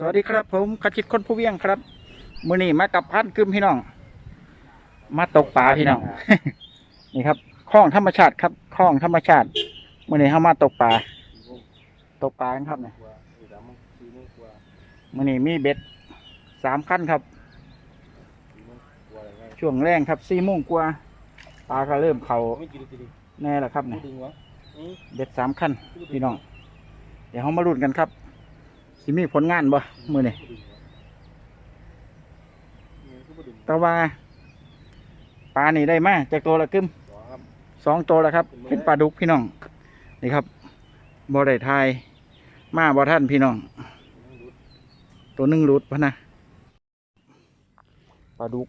สวัสดีครับผมขจิตคนผู้เวียงครับ มือนี้มากับพันกึมพี่น้อง มาตกปลาพี่น้อง นี่ครับคลองธรรมชาติครับคลองธรรมชาติมือนี้เข้ามาตกปลาตกปลากันครับเนี่ยมือนี้มีเบ็ดสามขั้นครับ ช่วงแรงครับสี่โมงกว่าปลาก็เริ่มเขาไม่กินจริงแน่แล้วครับเนี่ยเบ็ดสามขั้นพี่น้อง เดี๋ยวเขามาลุ้นกันครับ สิมีผลงานบ่มือนี้แต่ว่าปลานี่ได้มาจากตัวละกึมสองตัวแล้วครับ เป็นปลาดุกพี่น้อง นี่ครับบ่ได้ทาย มาบ่ท่านพี่น้อง ตัวหนึ่งหลุดพะนะปลาดุก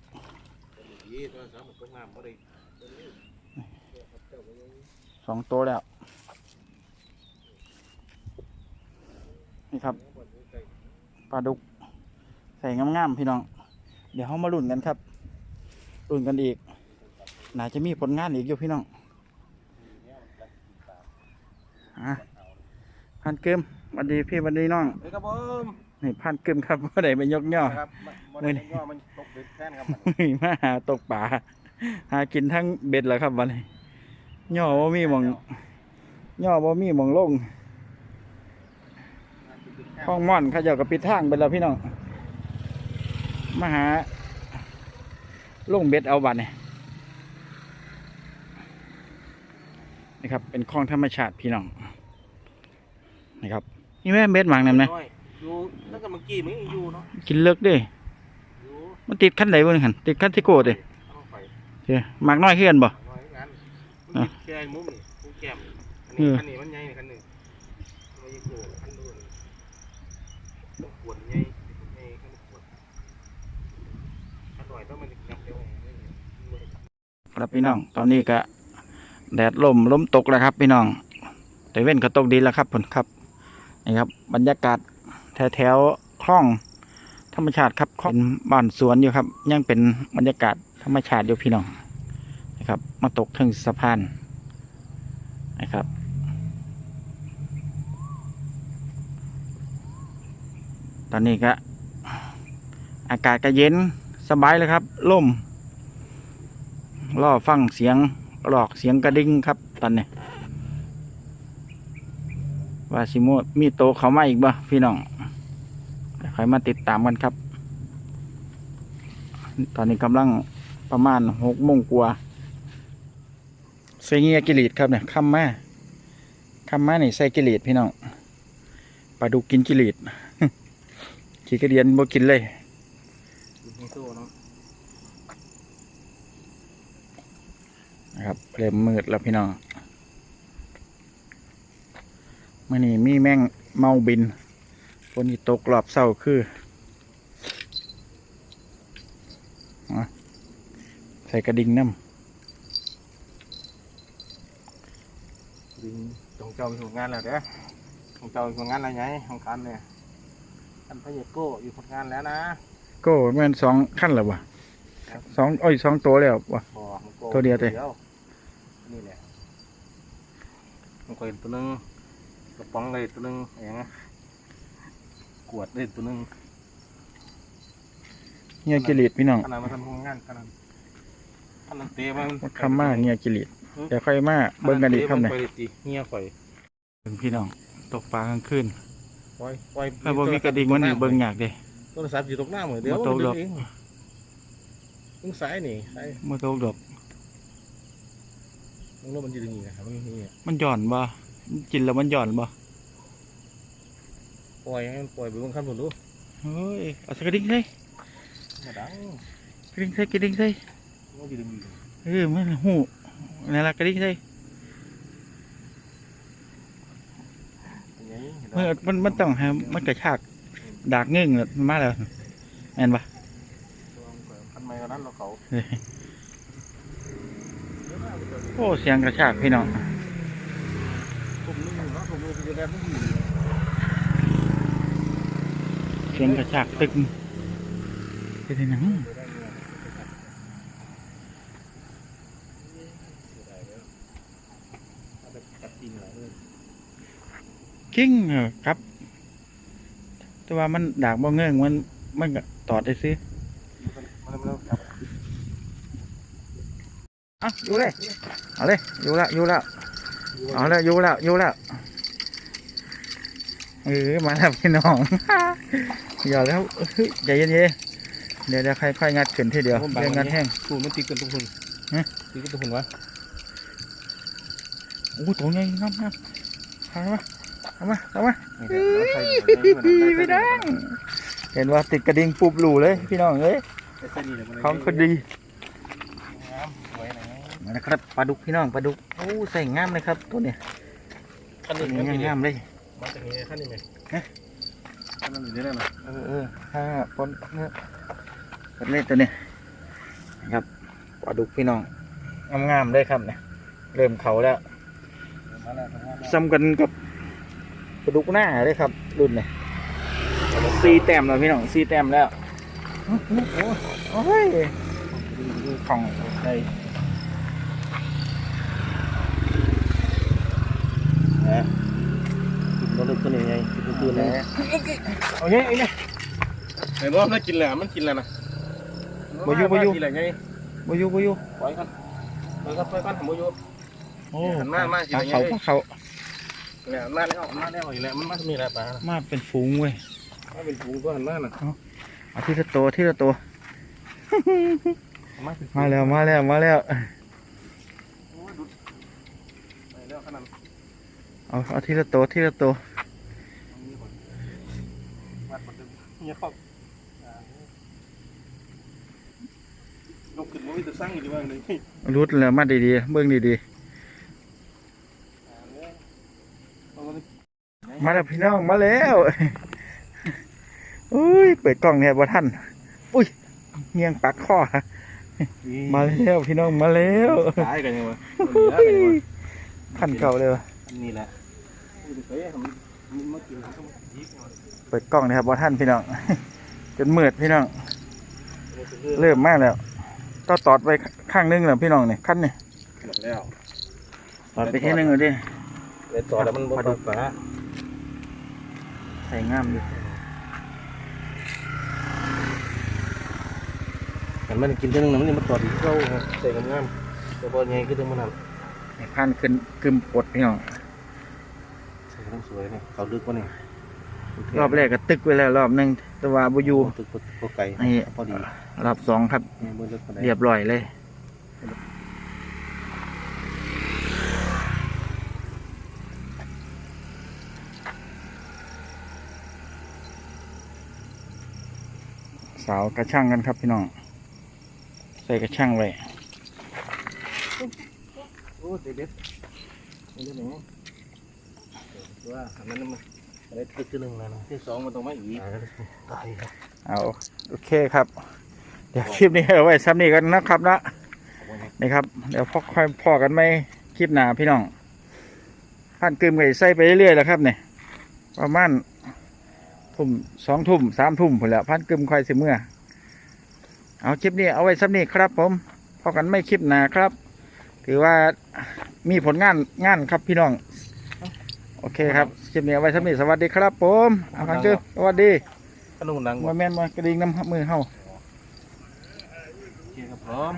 สองตัวแล้ว นี่ครับปลาดุก ใส่งามๆพี่น้อง เดี๋ยวเขามาลุ้นกันครับลุ้นกันอีกน่าจะมีผลงานอีกอยู่พี่น้องอะพันเกิมสวัสดีพี่สวัสดีน้องเฮ้ยครับผมนี่พันเกิมครับว่าได้ไปยกย่อครับมันมันก็มันตกเบ็ดแค่นครับมันมาหาตกป่าหากินทั้งเบ็ดแหละครับวันนี้ย่อว่ามีหมองย่อว่ามีหมองลง ห้องม่อนเขาเจ้ากับปิดทางไปแล้วพี่น้องมาหาลงเบ็ดเอาบัตรนี่นี่ครับ เป็นคลองธรรมชาติพี่น้องนี่ครับนี่แม่เบ็ดหมางนั่นไหมอยู่นั่นก็เมื่อกี้มึงอยู่เนาะกินเลิกเด้อยู่มันติดขั้นไหนบ้างหันติดขั้นที่โกดเด้เอาไปเจ้หมากน้อยเฮือนบ่น้อยงานมันแค่มุมนี่มุมแก้มอันนี้คันนี้มันใหญ่คันหนึ่งไม่ใช่โกคันนู้นต้องปวดใหญ่ใหญ่คันปวด ครับพี่น้อง ตอนนี้ก็แดดลมลมตกแล้วครับ พี่น้อง แต่เว้นก็ตกดีแล้วครับผลครับนี่ครับ บรรยากาศแถวแถวๆคลองธรรมชาติครับเป็นบ้านสวนอยู่ครับ ยังเป็นบรรยากาศธรรมชาติอยู่พี่น้องนะครับ มาตกถึงสะพานนะครับตอนนี้ก็อากาศก็เย็น สบายเลยครับล่มรอฟังเสียงหลอกเสียงกระดิ่งครับ ตอนนี้ว่าซิโมมีโตเขามาอีกบ่พี่น้องเดี๋ยวค่อยมาติดตามกันครับ ตอนนี้กำลังประมาณหกโมงกว่าใส่เงียกิริดครับเนี่ยคำมาคำมานี่ใส่กิริดพี่น้องปลาดุกกินกิริดขี่กระเดียนบ่กินเลย มีโซ่เนาะนะครับเริ่มมืดแล้วพี่น้องมื่อนี้มีแมงเมาบินฝนที่ตกรอบเศร้าคืออะใส่กระดิ่งน้ดึงจงเจ้าอยู่งานแล้วเด้อจงเจ้าอยู่งานอะไรไงของการเนี่ยท่านพระเยโก้อยู่ผลงานแล้วนะำก็แม่นสองขั้นแล้ววะสองโอ้ยสองตัวแล้ววะพอมันโก้ตัวเดียวเด้นี่แหละมันก็เห็นตัวหนึงกระป๋องเลยตัวหนึงอย่างเงี้ยกวดเลยตัวหนึงเงียกิริดพี่น้องขนาดมาทำผลงานขนาดขนาดเตะมันว่าคำมาเงียกิริดเดี๋ยวค่อยมาเบิ่งกันอีกครับเนี่ยไปดิเงี้ยข่อยเบิ่งพี่น้องตกปลากลางคืนปล่อยปล่อยถ้าบ่มีกระดิ่งมันนี่เบิ่งยากเด้ โทรศัพท์อยู่ตกหน้าเหมือนเดี๋ยวบ่ตกหรอกมันดึงเองมึงสายนี่สายเมื่อตกดอก มึงรู้มันจะดึงยังไงครับมันนี่มันหย่อนบ่กินแล้วมันหย่อนบ่ปล่อยให้มันปล่อยไปเบนขั้นบนดูเฮ้ยเอาใส่กระดิ่งใส่มาดังกระดิ่งใส่กระดิ่งใส่มันจะดึงอยู่เออมันหูนี่นละกระดิ่งใส่อย่างนี้เห็นไหมเมื่อมันมันต้องให้มันกระชาก ดากเงื่งแล้วมาแล้วแม่นปะคันไม่กว่านั้นเราเขาเฮ้ยโอ้เสียงกระชากพี่น้องผมนึกอยู่เนาะผมนึกอยู่แล้วนี่เสียงกระชากตึกเป็นไงหนังจับจริงเหรอกิ้งเออครับ แต่ว่ามันดากบ่เงื่องมันมันก็ตอดได้ซื้อมันมันครับอะอยู่เลยเอาเลยอยู่ละอยู่ละเอาละอยู่ละอยู่ละเออมาแล้วพี่น้องอย่าแล้วเฮ้ยใจเย็นๆเดี๋ยวเดี๋ยวค่อยๆงัดขึ้นทีเดียวเดี๋ยวงัดแห้งถูมันตีกันทุกคนฮะตีกันทุกคนวะโอ้ตัวใหญ่งามงามเอามา เอามาเอามาพี่น้องเห็นว่าติดกระดิ่งปุบหลูเลย พี่น้องเอ้ยของคนดีมานะครับปลาดุกพี่น้องปลาดุกโอ้ใส่งามเลยครับตัวเนี้ยขั้นตัวนี้นี้ขั้นนี้งามๆเลยมาจากนี้ขั้นนี้ไหมฮะขั้นนี้ได้ไหมเออเออห้าปนเนื้อเป็นเล่ตัวเนี้ยนะครับปลาดุกพี่น้องงามๆเลยครับเนี่ยเริ่มเขาแล้วมาแล้วมาแล้วซ้ำกันกับ ปลาดุกหน้าเลยครับ รุ่นเนี่ยสี่แต้มแล้วพี่น้องสี่แต้มแล้วโอ้ยของใส่นะกินรถตัวนี้ไงกินตัวนี้เอาเงี้ยเอาเงี้ยเห็นว่ามันกินแล้วมันกินแล้วนะกินแล้วไงบอยูบอยูปล่อยกันปล่อยกันปล่อยกันทำโมยูโอ้หันมามาสิปลาอะไรเขา เงี้ยปลาเขาแล้วมาแล้วมาแล้วอีกแล้วมันมามีอะไรปลามาเป็นฝูงเว้ยมาเป็นฟูก็หันมาน่ะเอาทีละตัวทีละตัวมาเป็นมาแล้วมาแล้วมาแล้วไปแล้วขนาดเอาเอาทีละตัวทีละตัววัดหมดเลยเนี่ยครอบลงขึ้นมันมีแต่สร้างอยู่ดีว่าเลยรุดแล้วมาดีๆเบื้องดีๆ มาแล้วพี่น้องมาแล้วอุ้ยเปิดกล้องเนี่ยบ่ท่านอุ้ยเงียงปักข้อมาแล้วพี่น้องมาแล้วตายกันยังวะดีแล้วกันยังวะขั้นเก่าเลยวะอันนี้แหละเฮ้ยมันมากินเขาต้องยิบเนาะเปิดกล้องนะครับบ่ท่านพี่น้องจนมืดพี่น้องเริ่มมากแล้วก็ตอดไปข้างนึงแล้วพี่น้องเนี่ยขั้นเนี่ยหมดแล้วตอดไปที่นึงเลยดิเดี๋ยวต่อแล้วมันบ่ปลาปลา ใส่งามอยู่แต่มันกินเท่านึงนะมันนี่มันต่อดีเข้าใส่งามๆแต่พอไงคือถึงมันนั่นให้พันขึ้นกึมปดพี่น้องใส่ต้องสวยนี่เขาลึกกว่านี่รอบแรกก็ตึกไว้แล้วรอบหนึงแต่ว่าบอยูตึกพอไก่ไอ้พอดีรอบสองครับนี่มันลึกกว่าเรียบร้อยเลย สาวกระช่างกันครับพี่น้อง ใส่กระช่างไว้โอ้เด็ดเด็ดนี่เด็ดไหนว่าอันนั้นมันอะไรตึกที่หนึ่งแล้วนะที่สองมันต้องมาอีกตายครับเอาโอเคครับ เดี๋ยวคลิปนี้เอาไว้ซ้ำนี้กันนะครับนะนี่ครับ เดี๋ยวพอค่อยพอกันไหมคลิปหนาพี่น้องพันกึมไก่ใส่ไปเรื่อยๆแล้วครับเนี่ยประมาณ ทุ่มสองทุ่มสามทุ่มผลแล้วพันกึมค่อยสิเมื่อ เอาคลิปนี้เอาไว้ซ้ำนี้ครับ ผมพอกันไม่คลิปหน้าครับ ถือว่ามีผลงานงานครับพี่น้อง โอเคครับคลิปนี้เอาไว้ซ้ำนี้สวัสดีครับ ผมเอาพันกึมสวัสดีขนมดังมาแม่นมากระดิ่งน้ำมือเฮาโอเคครับพร้อม